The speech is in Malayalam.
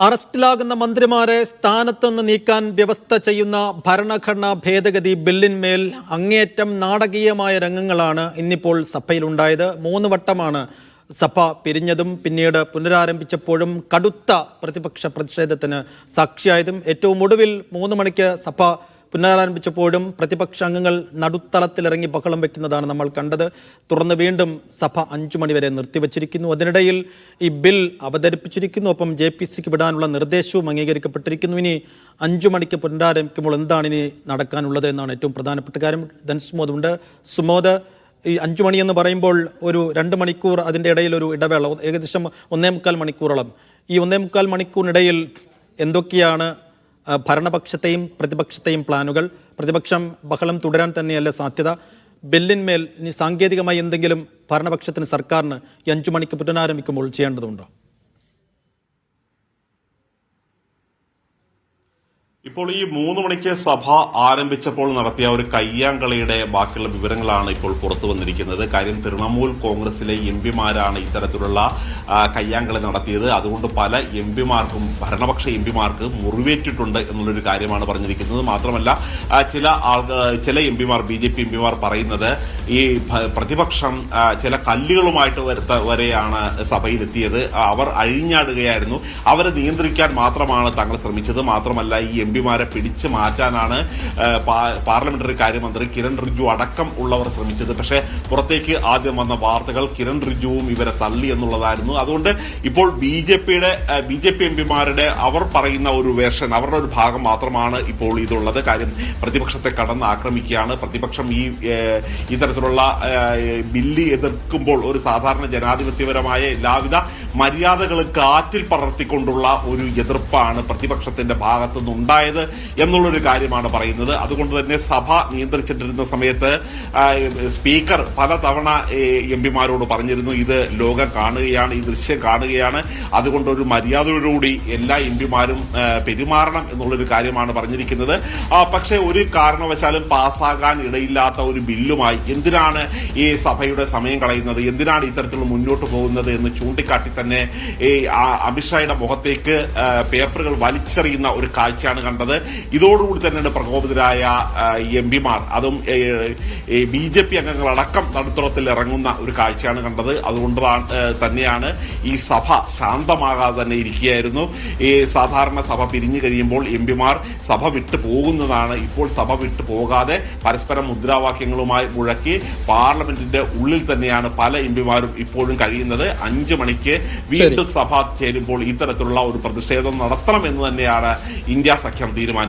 അറസ്റ്റിലാകുന്ന മന്ത്രിമാരെ സ്ഥാനത്തുനിന്ന് നീക്കാൻ വ്യവസ്ഥ ചെയ്യുന്ന ഭരണഘടനാ ഭേദഗതി ബില്ലിന്മേൽ അങ്ങേയറ്റം നാടകീയമായ രംഗങ്ങളാണ് ഇന്നിപ്പോൾ സഭയിലുണ്ടായത്. മൂന്ന് വട്ടമാണ് സഭ പിരിഞ്ഞതും പിന്നീട് പുനരാരംഭിച്ചപ്പോഴും കടുത്ത പ്രതിപക്ഷ പ്രതിഷേധത്തിന് സാക്ഷിയായതും. ഏറ്റവും ഒടുവിൽ മൂന്ന് മണിക്ക് സഭ പുനരാരംഭിച്ചപ്പോഴും പ്രതിപക്ഷ അംഗങ്ങൾ നടുത്തളത്തിലിറങ്ങി ബഹളം വെക്കുന്നതാണ് നമ്മൾ കണ്ടത്. തുടർന്ന് വീണ്ടും സഭ അഞ്ചു മണിവരെ നിർത്തിവച്ചിരിക്കുന്നു. അതിനിടയിൽ ഈ ബിൽ അവതരിപ്പിച്ചിരിക്കുന്നു. ഒപ്പം ജെ പി സിക്ക് വിടാനുള്ള നിർദ്ദേശവും അംഗീകരിക്കപ്പെട്ടിരിക്കുന്നു. ഇനി അഞ്ചു മണിക്ക് പുനരാരംഭിക്കുമ്പോൾ എന്താണ് ഇനി നടക്കാനുള്ളത് എന്നാണ് ഏറ്റവും പ്രധാനപ്പെട്ട കാര്യം. ധൻ സുമോദ് ഉണ്ട്. സുമോദ് ഈ അഞ്ചു മണി എന്ന് പറയുമ്പോൾ ഒരു രണ്ട് മണിക്കൂർ അതിന്റെ ഇടയിൽ ഒരു ഇടവേള. ഏകദേശം ഒന്നേ മുക്കാൽ മണിക്കൂറോളം. ഈ ഒന്നേ മുക്കാൽ മണിക്കൂറിനിടയിൽ എന്തൊക്കെയാണ് ഭരണപക്ഷത്തെയും പ്രതിപക്ഷത്തെയും പ്ലാനുകൾ പ്രതിപക്ഷം ബഹളം തുടരാൻ തന്നെയല്ല സാധ്യത. ബില്ലിന്മേൽ ഇനി സാങ്കേതികമായി എന്തെങ്കിലും ഭരണപക്ഷത്തിന് സർക്കാരിന് അഞ്ചു മണിക്ക് പുനരാരംഭിക്കുമ്പോൾ ചെയ്യേണ്ടതുണ്ടോ? ഇപ്പോൾ ഈ മൂന്ന് മണിക്ക് സഭ ആരംഭിച്ചപ്പോൾ നടത്തിയ ഒരു കയ്യാങ്കളിയുടെ ബാക്കിയുള്ള വിവരങ്ങളാണ് ഇപ്പോൾ പുറത്തു വന്നിരിക്കുന്നത്. കാര്യം തൃണമൂൽ കോൺഗ്രസിലെ എം പിമാരാണ് ഇത്തരത്തിലുള്ള കയ്യാങ്കളി നടത്തിയത്. അതുകൊണ്ട് പല എം പിമാർക്കും ഭരണപക്ഷ എം പിമാർക്ക് മുറിവേറ്റിട്ടുണ്ട് എന്നുള്ളൊരു കാര്യമാണ് പറഞ്ഞിരിക്കുന്നത്. മാത്രമല്ല ചില ആളുകൾ ചില എം പിമാർ ബി ജെ പി എം പിമാർ പറയുന്നത് ഈ പ്രതിപക്ഷം ചില കല്ലുകളുമായിട്ട് വരുത്ത വരെയാണ് സഭയിലെത്തിയത്. അവർ അഴിഞ്ഞാടുകയായിരുന്നു. അവരെ നിയന്ത്രിക്കാൻ മാത്രമാണ് തങ്ങൾ ശ്രമിച്ചത്. മാത്രമല്ല ഈ എം പിമാരെ പിടിച്ചു മാറ്റാനാണ് പാർലമെന്ററി കാര്യമന്ത്രി കിരൺ റിജു അടക്കം ഉള്ളവർ ശ്രമിച്ചത്. പക്ഷേ പുറത്തേക്ക് ആദ്യം വന്ന വാർത്തകൾ കിരൺ റിജുവും ഇവരെ തള്ളി എന്നുള്ളതായിരുന്നു. അതുകൊണ്ട് ഇപ്പോൾ ബി ജെ പിയുടെ ബി ജെ പി എം പിമാരുടെ അവർ പറയുന്ന ഒരു വേർഷൻ അവരുടെ ഒരു ഭാഗം മാത്രമാണ് ഇപ്പോൾ ഇതുള്ളത്. കാര്യം പ്രതിപക്ഷത്തെ കടന്ന് ആക്രമിക്കുകയാണ്. പ്രതിപക്ഷം ഈ ഇത്തരത്തിലുള്ള ബില്ല് എതിർക്കുമ്പോൾ ഒരു സാധാരണ ജനാധിപത്യപരമായ എല്ലാവിധ മര്യാദകളും കാറ്റിൽ പറത്തിക്കൊണ്ടുള്ള ഒരു എതിർപ്പാണ് പ്രതിപക്ഷത്തിന്റെ ഭാഗത്തു നിന്നുണ്ടായത് എന്നുള്ളൊരു കാര്യമാണ് പറയുന്നത്. അതുകൊണ്ട് തന്നെ സഭ നിയന്ത്രിച്ചിട്ടിരുന്ന സമയത്ത് സ്പീക്കർ പലതവണ എം പിമാരോട് പറഞ്ഞിരുന്നു ഇത് ലോകം കാണുകയാണ് ഈ ദൃശ്യം കാണുകയാണ്. അതുകൊണ്ട് ഒരു മര്യാദയോടുകൂടി എല്ലാ എം പിമാരും പെരുമാറണം എന്നുള്ളൊരു കാര്യമാണ് പറഞ്ഞിരിക്കുന്നത്. പക്ഷേ ഒരു കാരണവശാലും പാസ്സാകാൻ ഇടയില്ലാത്ത ഒരു ബില്ലുമായി എന്തിനാണ് ഈ സഭയുടെ സമയം കളയുന്നത്? എന്തിനാണ് ഇത്തരത്തിലുള്ള മുന്നോട്ട് പോകുന്നത് എന്ന് ചൂണ്ടിക്കാട്ടി തന്നെ ഈ അമിത്ഷായുടെ മുഖത്തേക്ക് പേപ്പറുകൾ വലിച്ചെറിയുന്ന ഒരു കാഴ്ചയാണ് കണ്ടത്. ഇതോടുകൂടി തന്നെയാണ് പ്രകോപിതരായ എം പിമാർ. അതും ബി ജെ പി അംഗങ്ങളടക്കം നടുത്തളത്തിൽ ഇറങ്ങുന്ന ഒരു കാഴ്ചയാണ് കണ്ടത്. അതുകൊണ്ടാണ് തന്നെയാണ് ഈ സഭ ശാന്തമാകാതെ തന്നെ ഇരിക്കുകയായിരുന്നു. ഈ സാധാരണ സഭ പിരിഞ്ഞു കഴിയുമ്പോൾ എം പിമാർ സഭ വിട്ടു പോകുന്നതാണ്. ഇപ്പോൾ സഭ വിട്ടു പോകാതെ പരസ്പരം മുദ്രാവാക്യങ്ങളുമായി മുഴക്കി പാർലമെന്റിന്റെ ഉള്ളിൽ തന്നെയാണ് പല എം പിമാരും ഇപ്പോഴും കഴിയുന്നത്. അഞ്ചു മണിക്ക് വീണ്ടും സഭ ചേരുമ്പോൾ ഇത്തരത്തിലുള്ള ഒരു പ്രതിഷേധം നടത്തണം എന്ന് തന്നെയാണ് ഇന്ത്യ സഖ്യം തീരുമാനിച്ചത്